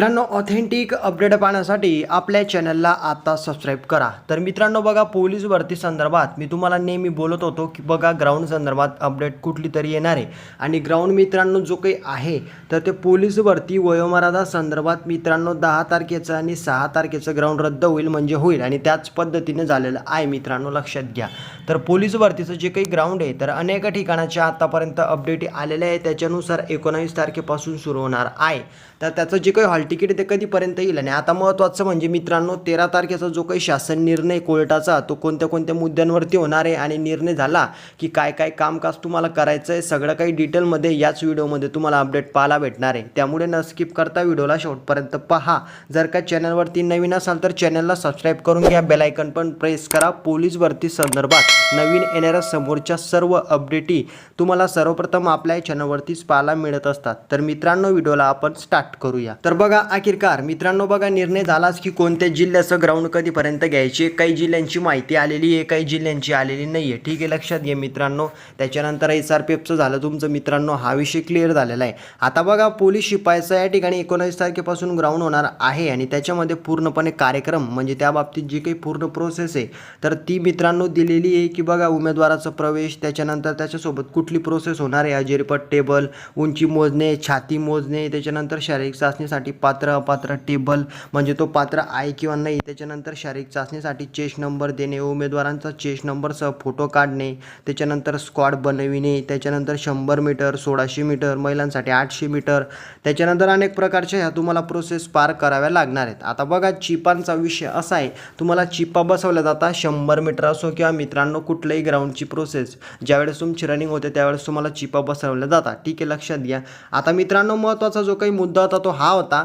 मित्रांनो authentic update पाहण्यासाठी आपल्या चॅनलला आता सबस्क्राईब करा. तर मित्रांनो बघा पोलीस भरती संदर्भात मी तुम्हाला नेहमी बोलत होतो की बघा ग्राउंड संदर्भात अपडेट कुठली तरी येणार आहे. आणि ग्राउंड मित्रांनो जो काही आहे तर ते पोलीस भरती वयोमर्यादा संदर्भात मित्रांनो दहा तारखेचं आणि सहा तारखेचं ग्राउंड रद्द होईल म्हणजे होईल. आणि त्याच पद्धतीने झालेलं आहे मित्रांनो लक्षात घ्या. तर पोलीस भरतीचं जे काही ग्राउंड आहे तर अनेक ठिकाणाच्या आतापर्यंत अपडेट आलेले आहे. त्याच्यानुसार एकोणावीस तारखेपासून सुरू होणार आहे. तर त्याचं जे काही हॉल तिकीट ते कधीपर्यंत येईल? आणि आता महत्त्वाचं म्हणजे मित्रांनो तेरा तारखेचा जो काही शासन निर्णय कोर्टाचा तो कोणत्या कोणत्या मुद्द्यांवरती होणार आहे आणि निर्णय झाला की काय काय कामकाज तुम्हाला करायचं आहे सगळं काही डिटेलमध्ये याच व्हिडिओमध्ये तुम्हाला अपडेट पाहायला भेटणार आहे. त्यामुळे न स्किप करता व्हिडिओला शेवटपर्यंत पहा. जर का चॅनलवरती नवीन असाल तर चॅनलला सबस्क्राईब करून घ्या. बेलायकन पण प्रेस करा. पोलीस भरती संदर्भात नवीन येणाऱ्या समोरच्या सर्व अपडेटी तुम्हाला सर्वप्रथम आपल्या चॅनलवरतीच पाहायला मिळत असतात. तर मित्रांनो व्हिडिओला आपण स्टार्ट करूया. तर बघा आखिरकार मित्रांनो बघा निर्णय झालाच की कोणत्या जिल्ह्याचं ग्राउंड कधीपर्यंत घ्यायचे काही जिल्ह्यांची माहिती आलेली आहे काही जिल्ह्यांची आलेली नाही आहे ठीक आहे लक्षात घ्या मित्रांनो. त्याच्यानंतर एस आर पी एफचं झालं तुमचं मित्रांनो हा विषय क्लिअर झालेला आहे. आता बघा पोलीस शिपायचा या ठिकाणी एकोणावीस तारखेपासून ग्राउंड होणार आहे आणि त्याच्यामध्ये पूर्णपणे कार्यक्रम म्हणजे त्या बाबतीत जी काही पूर्ण प्रोसेस आहे तर ती मित्रांनो दिलेली आहे की बघा उमेदवाराचा प्रवेश त्याच्यानंतर त्याच्यासोबत कुठली प्रोसेस होणार आहे हजेरीपट टेबल उंची मोजणे छाती मोजणे त्याच्यानंतर शारीरिक चाचणीसाठी पात्र अपात्र टेबल म्हणजे तो पात्र आहे किंवा नाही त्याच्यानंतर शारीरिक चाचणीसाठी चेस्ट नंबर देणे उमेदवारांचा चेस्ट नंबरसह फोटो काढणे त्याच्यानंतर स्क्वॉड बनविणे त्याच्यानंतर शंभर मीटर सोळाशे मीटर महिलांसाठी आठशे मीटर त्याच्यानंतर अनेक प्रकारच्या ह्या तुम्हाला प्रोसेस पार कराव्या लागणार आहेत. आता बघा चिपांचा विषय असा आहे तुम्हाला चिपा बसवल्या जातात शंभर मीटर असो किंवा मित्रांनो कुठल्याही ग्राउंडची प्रोसेस ज्यावेळेस तुमची रनिंग होते त्यावेळेस तुम्हाला चिपा बसवल्या जातात. ठीक आहे लक्षात घ्या. आता मित्रांनो महत्त्वाचा जो काही मुद्दा होता तो हा होता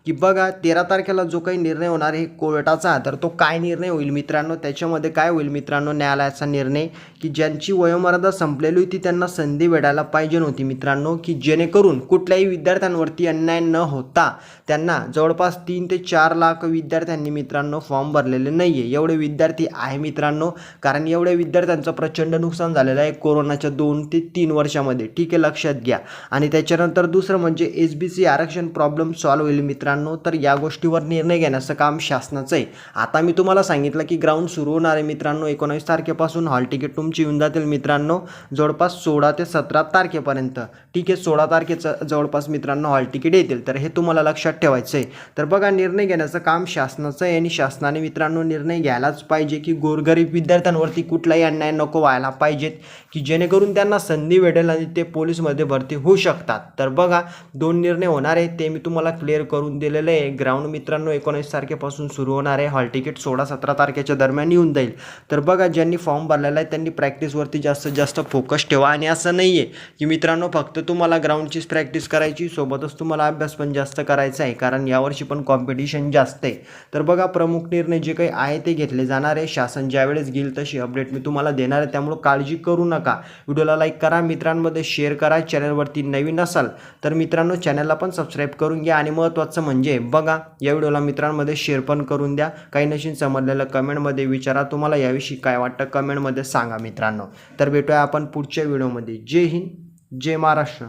की बघा तेरा तारखेला जो काही निर्णय होणार आहे कोर्टाचा तर तो काय निर्णय होईल मित्रांनो? त्याच्यामध्ये काय होईल मित्रांनो न्यायालयाचा निर्णय? की ज्यांची वयोमर्यादा संपलेली होती त्यांना संधी भेटायला पाहिजे नव्हती मित्रांनो की जेणेकरून कुठल्याही विद्यार्थ्यांवरती अन्याय न होता त्यांना जवळपास तीन ते चार लाख विद्यार्थ्यांनी मित्रांनो फॉर्म भरलेले नाही आहे एवढे विद्यार्थी आहे मित्रांनो कारण एवढ्या विद्यार्थ्यांचं प्रचंड नुकसान झालेलं आहे कोरोनाच्या दोन ते तीन वर्षामध्ये. ठीक आहे लक्षात घ्या. आणि त्याच्यानंतर दुसरं म्हणजे एस बी सी आरक्षण प्रॉब्लेम सॉल्व्ह होईल मित्रांनो. मित्रांनो तर या गोष्टीवर निर्णय घेण्याचं काम शासनाचं आहे. आता मी तुम्हाला सांगितलं की ग्राउंड सुरू होणार आहे मित्रांनो एकोणावीस तारखेपासून. हॉल तिकीट तुमची येऊन जातील मित्रांनो जवळपास सोळा ते सतरा तारखेपर्यंत. ठीक आहे सोळा तारखेचं जवळपास मित्रांनो हॉल तिकीट येतील. तर हे तुम्हाला लक्षात ठेवायचं आहे. तर बघा निर्णय घेण्याचं काम शासनाचं आहे आणि शासनाने मित्रांनो निर्णय घ्यायलाच पाहिजे की गोरगरीब विद्यार्थ्यांवरती कुठलाही अन्याय नको व्हायला पाहिजेत की जेणेकरून त्यांना संधी भेटेल आणि ते पोलीसमध्ये भरती होऊ शकतात. तर बघा दोन निर्णय होणार आहे ते मी तुम्हाला क्लिअर करून दिलेलं आहे. ग्राउंड मित्रांनो एकोणीस तारखेपासून सुरू होणार आहे. हॉल तिकीट सोळा सतरा तारखेच्या दरम्यान येऊन जाईल. तर बघा ज्यांनी फॉर्म भरलेला आहे त्यांनी प्रॅक्टिसवरती जास्तीत जास्त फोकस ठेवा. आणि असं नाही आहे की मित्रांनो फक्त तुम्हाला ग्राउंडचीच प्रॅक्टिस करायची सोबतच तुम्हाला अभ्यास पण जास्त करायचा आहे. कारण यावर्षी पण कॉम्पिटिशन जास्त आहे. तर बघा प्रमुख निर्णय जे काही आहे ते घेतले जाणार आहे. शासन ज्यावेळेस घेईल तशी अपडेट मी तुम्हाला देणार आहे. त्यामुळं काळजी करू नका. व्हिडिओला लाईक करा मित्रांमध्ये शेअर करा. चॅनलवरती नवीन असाल तर मित्रांनो चॅनलला पण सबस्क्राईब करून घ्या. आणि महत्त्वाचं म्हणजे म्हणजे बघा या व्हिडिओला मित्रांमध्ये शेअर पण करून द्या. काही नशीन समजलेलं कमेंटमध्ये विचारा. तुम्हाला याविषयी काय वाटतं कमेंटमध्ये सांगा मित्रांनो. तर भेटूया आपण पुढच्या व्हिडिओमध्ये. जय हिंद जय महाराष्ट्र.